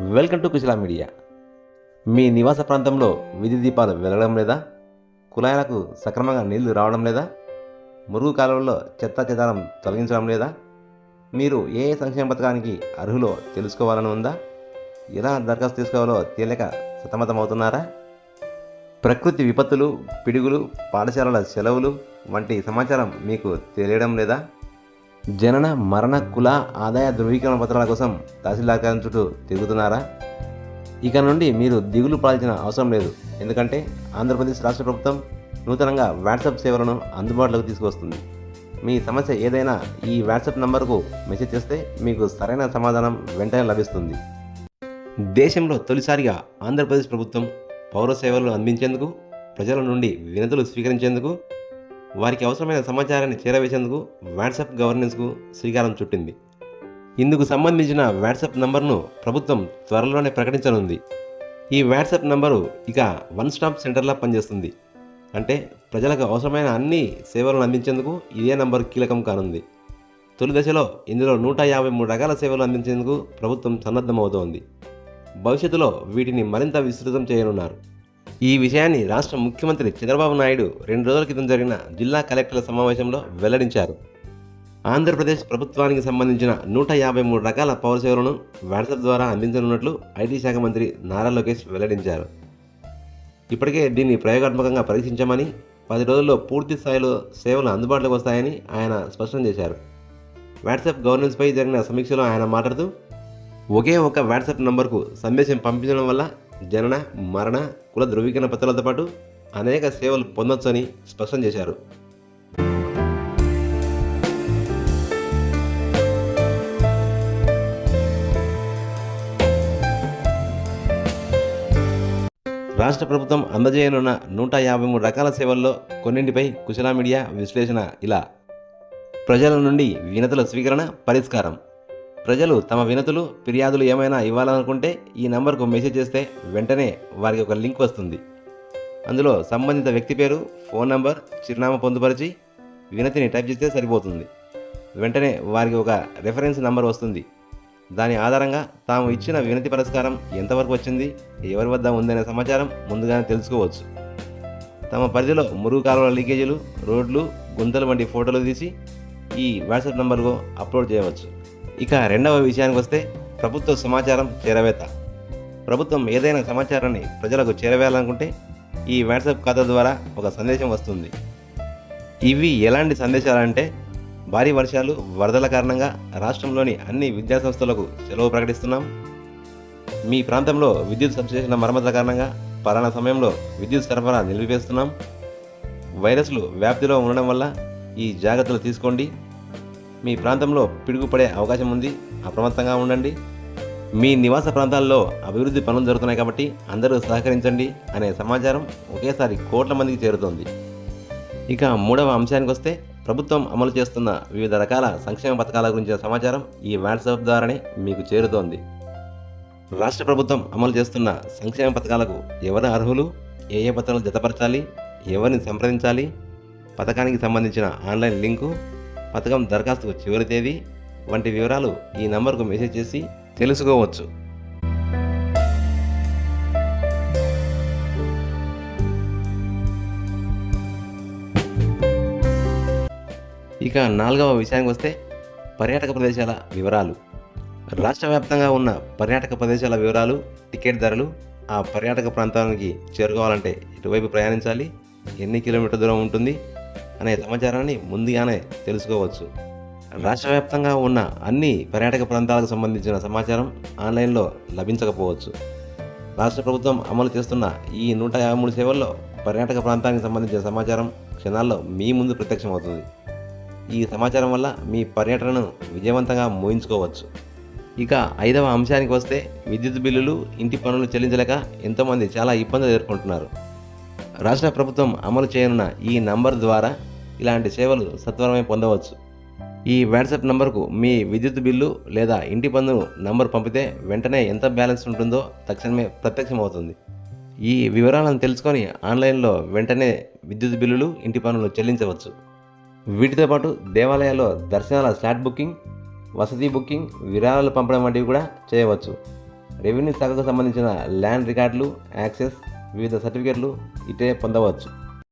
Welcome to Kushala media. మీ నివాస ప్రాంతంలో విద్యుత్ దీపాలు వెలగడం లేదా? కుళాయిలకు సక్రమంగా నీళ్ళు రావడం లేదా? మురుగు కాలువల్లో చెత్త చెదారం తొలగించడం లేదా? మీరు ఏ సంక్షేమ పథకానికి అర్హులో తెలుసుకోవాలని ఉందా? ఎలా దరఖాస్తు చేసుకోవాలో తేలిక సతమతమవుతున్నారా? ప్రకృతి విపత్తులు పిడుగులు పాఠశాలల సెలవులు వంటి సమాచారం మీకు తెలియడం లేదా? జనన మరణ కుల ఆదాయ ధృవీకరణ పత్రాల కోసం తహసీల్దార్ చుట్టూ తిరుగుతున్నారా? ఇక నుండి మీరు దిగులు పాల్చిన అవసరం లేదు. ఎందుకంటే ఆంధ్రప్రదేశ్ రాష్ట్ర ప్రభుత్వం నూతనంగా వాట్సాప్ సేవలను అందుబాటులోకి తీసుకొస్తుంది మీ సమస్య ఏదైనా ఈ వాట్సాప్ నంబర్కు మెసేజ్ చేస్తే మీకు సరైన సమాధానం వెంటనే లభిస్తుంది. దేశంలో తొలిసారిగా ఆంధ్రప్రదేశ్ ప్రభుత్వం పౌర సేవలను అందించేందుకు ప్రజల నుండి వినతులు స్వీకరించేందుకు వారికి అవసరమైన సమాచారాన్ని చేరవేసేందుకు వాట్సాప్ గవర్నెన్స్కు శ్రీకారం చుట్టింది. ఇందుకు సంబంధించిన వాట్సాప్ నంబర్ను ప్రభుత్వం త్వరలోనే ప్రకటించనుంది. ఈ వాట్సాప్ నంబరు ఇక వన్ స్టాప్ సెంటర్లా పనిచేస్తుంది. అంటే ప్రజలకు అవసరమైన అన్ని సేవలను అందించేందుకు ఇదే నంబర్ కీలకం కానుంది. తొలి దశలో ఇందులో నూట యాభై మూడు రకాల సేవలు అందించేందుకు ప్రభుత్వం సన్నద్ధమవుతోంది. భవిష్యత్తులో వీటిని మరింత విస్తృతం చేయనున్నారు. ఈ విషయాన్ని రాష్ట్ర ముఖ్యమంత్రి చంద్రబాబు నాయుడు రెండు రోజుల క్రితం జరిగిన జిల్లా కలెక్టర్ల సమావేశంలో వెల్లడించారు. ఆంధ్రప్రదేశ్ ప్రభుత్వానికి సంబంధించిన నూట యాభై మూడు రకాల పౌర సేవలను వాట్సాప్ ద్వారా అందించనున్నట్లు ఐటీ శాఖ మంత్రి నారా లోకేష్ వెల్లడించారు. ఇప్పటికే దీన్ని ప్రయోగాత్మకంగా పరీక్షించామని పది రోజుల్లో పూర్తి స్థాయిలో సేవలు అందుబాటులోకి వస్తాయని ఆయన స్పష్టం చేశారు. వాట్సాప్ గవర్నెన్స్పై జరిగిన సమీక్షలో ఆయన మాట్లాడుతూ ఒకే ఒక వాట్సాప్ నంబర్కు సందేశం పంపించడం వల్ల జనన మరణ కుల ధృవీకరణ పత్రాలతో పాటు అనేక సేవలు పొందొచ్చని స్పష్టం చేశారు. రాష్ట్ర ప్రభుత్వం అందజేయనున్న నూట యాభై మూడు రకాల సేవల్లో కొన్నింటిపై కుశల మీడియా విశ్లేషణ ఇలా. ప్రజల నుండి వినతుల స్వీకరణ పరిష్కారం. ప్రజలు తమ వినతులు ఫిర్యాదులు ఏమైనా ఇవ్వాలనుకుంటే ఈ నంబర్కు మెసేజ్ చేస్తే వెంటనే వారికి ఒక లింక్ వస్తుంది. అందులో సంబంధిత వ్యక్తి పేరు ఫోన్ నంబర్ చిరునామా పొందుపరిచి వినతిని టైప్ చేస్తే సరిపోతుంది. వెంటనే వారికి ఒక రెఫరెన్స్ నంబర్ వస్తుంది. దాని ఆధారంగా తాము ఇచ్చిన వినతి పరిష్కారం ఎంతవరకు వచ్చింది ఎవరి వద్ద ఉందనే సమాచారం ముందుగానే తెలుసుకోవచ్చు. తమ పరిధిలో మురుగు కాలువల లీకేజీలు రోడ్లు గుంతలు వంటి ఫోటోలు తీసి ఈ వాట్సాప్ నంబర్కు అప్లోడ్ చేయవచ్చు. ఇక రెండవ విషయానికి వస్తే ప్రభుత్వ సమాచారం చేరవేత. ప్రభుత్వం ఏదైనా సమాచారాన్ని ప్రజలకు చేరవేయాలనుకుంటే ఈ వాట్సాప్ ఖాతా ద్వారా ఒక సందేశం వస్తుంది. ఇవి ఎలాంటి సందేశాలంటే భారీ వర్షాలు వరదల కారణంగా రాష్ట్రంలోని అన్ని విద్యాసంస్థలకు సెలవు ప్రకటిస్తున్నాం. మీ ప్రాంతంలో విద్యుత్ సబ్స్టేషన్ల మరమ్మతుల కారణంగా పలానా సమయంలో విద్యుత్ సరఫరా నిలిపివేస్తున్నాం. వైరస్లు వ్యాప్తిలో ఉండడం వల్ల ఈ జాగ్రత్తలు తీసుకోండి. మీ ప్రాంతంలో పిడుగుపడే అవకాశం ఉంది. అప్రమత్తంగా ఉండండి. మీ నివాస ప్రాంతాల్లో అభివృద్ధి పనులు జరుగుతున్నాయి కాబట్టి అందరూ సహకరించండి అనే సమాచారం ఒకేసారి కోట్ల మందికి చేరుతోంది. ఇక మూడవ అంశానికి వస్తే ప్రభుత్వం అమలు చేస్తున్న వివిధ రకాల సంక్షేమ పథకాల గురించిన సమాచారం ఈ వాట్సాప్ ద్వారానే మీకు చేరుతోంది. రాష్ట్ర ప్రభుత్వం అమలు చేస్తున్న సంక్షేమ పథకాలకు ఎవరు అర్హులు? ఏ ఏ పత్రాలు జతపరచాలి? ఎవరిని సంప్రదించాలి? పథకానికి సంబంధించిన ఆన్లైన్ లింకు పథకం దరఖాస్తుకు చివరి తేదీ వంటి వివరాలు ఈ నంబర్కు మెసేజ్ చేసి తెలుసుకోవచ్చు. ఇక నాలుగవ విషయానికి వస్తే పర్యాటక ప్రదేశాల వివరాలు. రాష్ట్ర వ్యాప్తంగా ఉన్న పర్యాటక ప్రదేశాల వివరాలు టికెట్ ధరలు ఆ పర్యాటక ప్రాంతానికి చేరుకోవాలంటే ఎటువైపు ప్రయాణించాలి. ఎన్ని కిలోమీటర్ దూరం ఉంటుంది? అనే సమాచారాన్ని ముందుగానే తెలుసుకోవచ్చు. రాష్ట్ర వ్యాప్తంగా ఉన్న అన్ని పర్యాటక ప్రాంతాలకు సంబంధించిన సమాచారం ఆన్లైన్లో లభించకపోవచ్చు. రాష్ట్ర ప్రభుత్వం అమలు చేస్తున్న ఈ నూట యాభై మూడు సేవల్లో పర్యాటక ప్రాంతానికి సంబంధించిన సమాచారం క్షణాల్లో మీ ముందు ప్రత్యక్షమవుతుంది. ఈ సమాచారం వల్ల మీ పర్యటనను విజయవంతంగా ముగించుకోవచ్చు. ఇక ఐదవ అంశానికి వస్తే విద్యుత్ బిల్లులు ఇంటి పనులు చెల్లించలేక ఎంతోమంది చాలా ఇబ్బందులు ఎదుర్కొంటున్నారు. రాష్ట్ర ప్రభుత్వం అమలు చేయనున్న ఈ నంబర్ ద్వారా ఇలాంటి సేవలు సత్వరమే పొందవచ్చు. ఈ వాట్సాప్ నంబర్కు మీ విద్యుత్ బిల్లు లేదా ఇంటి పన్ను నంబర్ పంపితే వెంటనే ఎంత బ్యాలెన్స్ ఉంటుందో తక్షణమే ప్రత్యక్షమవుతుంది. ఈ వివరాలను తెలుసుకొని ఆన్లైన్లో వెంటనే విద్యుత్ బిల్లులు ఇంటి పన్నులు చెల్లించవచ్చు. వీటితో పాటు దేవాలయాల్లో దర్శనాల స్లాట్ బుకింగ్ వసతి బుకింగ్ విరాళాలు పంపడం వంటివి కూడా చేయవచ్చు. రెవెన్యూ శాఖకు సంబంధించిన ల్యాండ్ రికార్డులు యాక్సెస్ వివిధ సర్టిఫికెట్లు ఇటే పొందవచ్చు.